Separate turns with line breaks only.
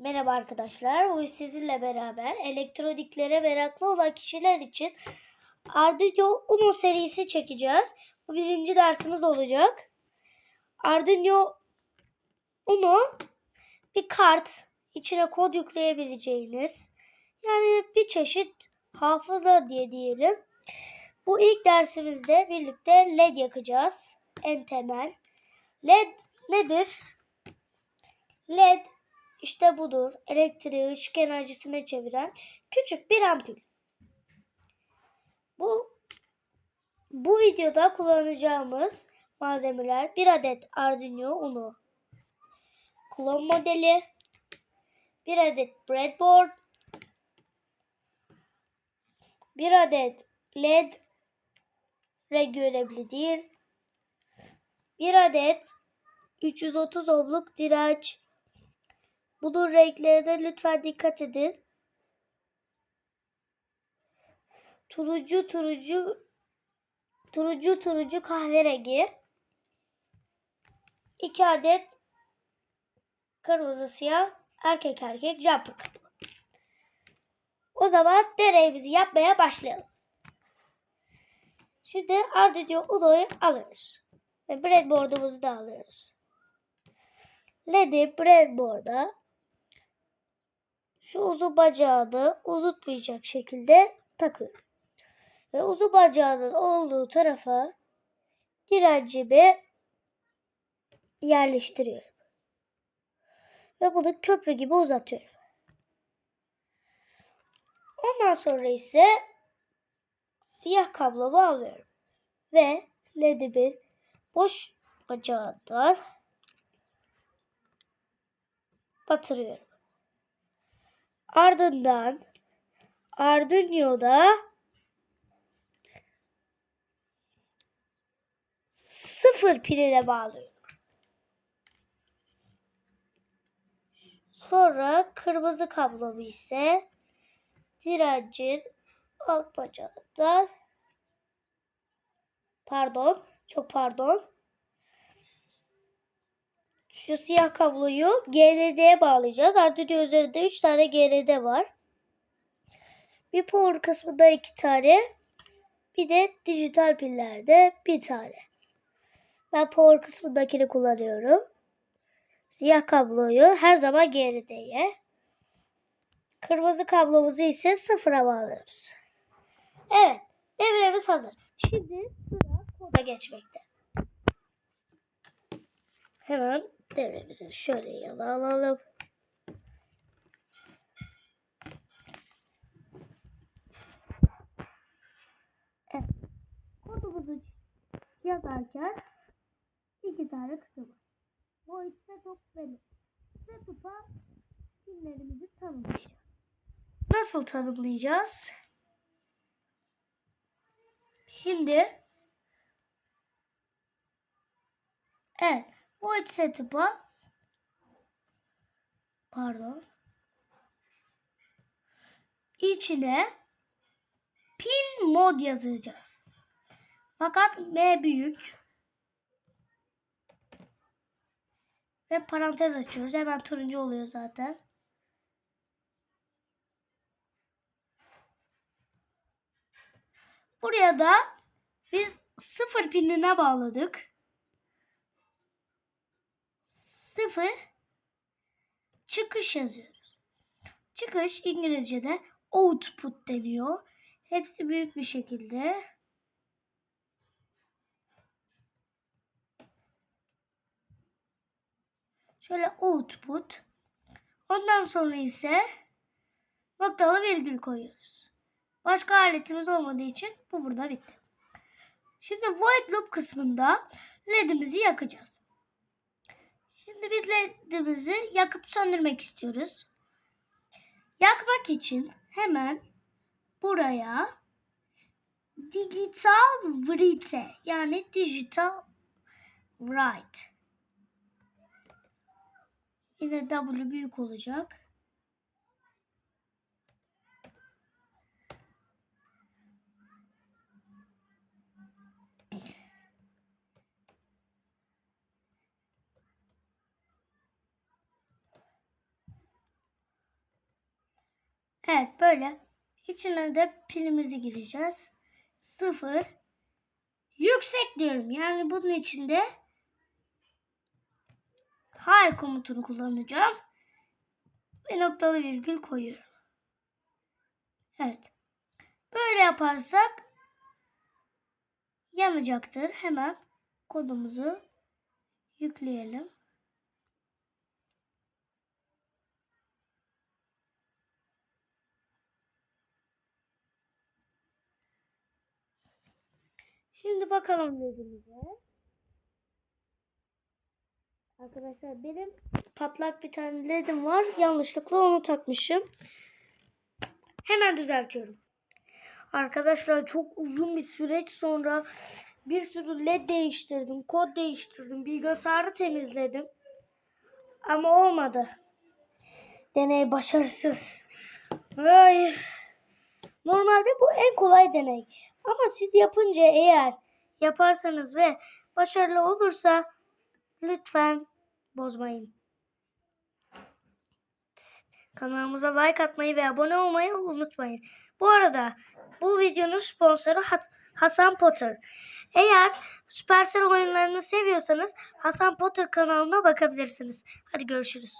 Merhaba arkadaşlar. Bugün sizinle beraber elektroniklere meraklı olan kişiler için Arduino Uno serisi çekeceğiz. Bu birinci dersimiz olacak. Arduino Uno bir kart içine kod yükleyebileceğiniz yani bir çeşit hafıza diye diyelim. Bu ilk dersimizde birlikte LED yakacağız. En temel. LED nedir? LED işte budur. Elektriği ışık enerjisine çeviren küçük bir ampul. Bu bu videoda kullanacağımız malzemeler bir adet Arduino Uno klon modeli, bir adet breadboard, bir adet LED görevli değil, bir adet 330 ohmluk direnç bunun renklerine lütfen dikkat edin. Turuncu turuncu turuncu turuncu kahverengi. İki adet kırmızı siyah erkek erkek jumper kablo. O zaman deneyimizi yapmaya başlayalım. Şimdi Arduino Uno'yu alıyoruz. Ve breadboard'umuzu da alıyoruz. LED'i breadboard'a şu uzun bacağını uzatmayacak şekilde takıyorum. Ve uzun bacağının olduğu tarafa direncimi yerleştiriyorum. Ve bunu köprü gibi uzatıyorum. Ondan sonra ise siyah kablomu alıyorum. Ve LED'imin boş bacağından batırıyorum. Ardından Arduino'da sıfır piline bağlıyorum. Sonra kırmızı kablomu ise direncin alt bacağından pardon çok pardon şu siyah kabloyu GND'ye bağlayacağız. Arduino üzerinde 3 tane GND var. Bir power kısmında 2 tane. Bir de dijital pillerde bir tane. Ben power kısmındakini kullanıyorum. Siyah kabloyu her zaman GND'ye. Kırmızı kablomuzu ise sıfıra bağlıyoruz. Evet. Devremiz hazır. Şimdi sıra koda geçmekte. Hemen devremizi şöyle yana alalım. Evet. Kodumuzu yazarken iki tane kısım var. Void setup loop. Setup'a pinlerimizi tanımlayacağız. Nasıl tanımlayacağız? Şimdi Evet. Void setup'a pardon içine pin mod yazacağız. Fakat M büyük ve parantez açıyoruz. Hemen turuncu oluyor zaten. Buraya da biz sıfır pinine bağladık. Sıfır çıkış yazıyoruz. Çıkış İngilizce'de output deniyor. Hepsi büyük bir şekilde. Şöyle output. Ondan sonra ise noktalı virgül koyuyoruz. Başka aletimiz olmadığı için bu burada bitti. Şimdi void loop kısmında ledimizi yakacağız. Şimdi biz ledimizi yakıp söndürmek istiyoruz. Yakmak için hemen buraya digital write yani digital write yine W büyük olacak. Evet böyle. İçine de pilimizi gireceğiz. Sıfır. Yüksek diyorum. Yani bunun içinde high komutunu kullanacağım. Ve noktalı virgül koyuyorum. Evet. Böyle yaparsak yanacaktır. Hemen kodumuzu yükleyelim. Şimdi bakalım ledimize. Arkadaşlar benim patlak bir tane ledim var. Yanlışlıkla onu takmışım. Hemen düzeltiyorum. Arkadaşlar çok uzun bir süreç sonra bir sürü led değiştirdim. Kod değiştirdim. Bilgisayarı temizledim. Ama olmadı. Deney başarısız. Hayır. Normalde bu en kolay deney. Ama siz yapınca eğer yaparsanız ve başarılı olursa lütfen bozmayın. Kanalımıza like atmayı ve abone olmayı unutmayın. Bu arada bu videonun sponsoru Has- Hasan Potter. Eğer Supercell oyunlarını seviyorsanız Hasan Potter kanalına bakabilirsiniz. Hadi görüşürüz.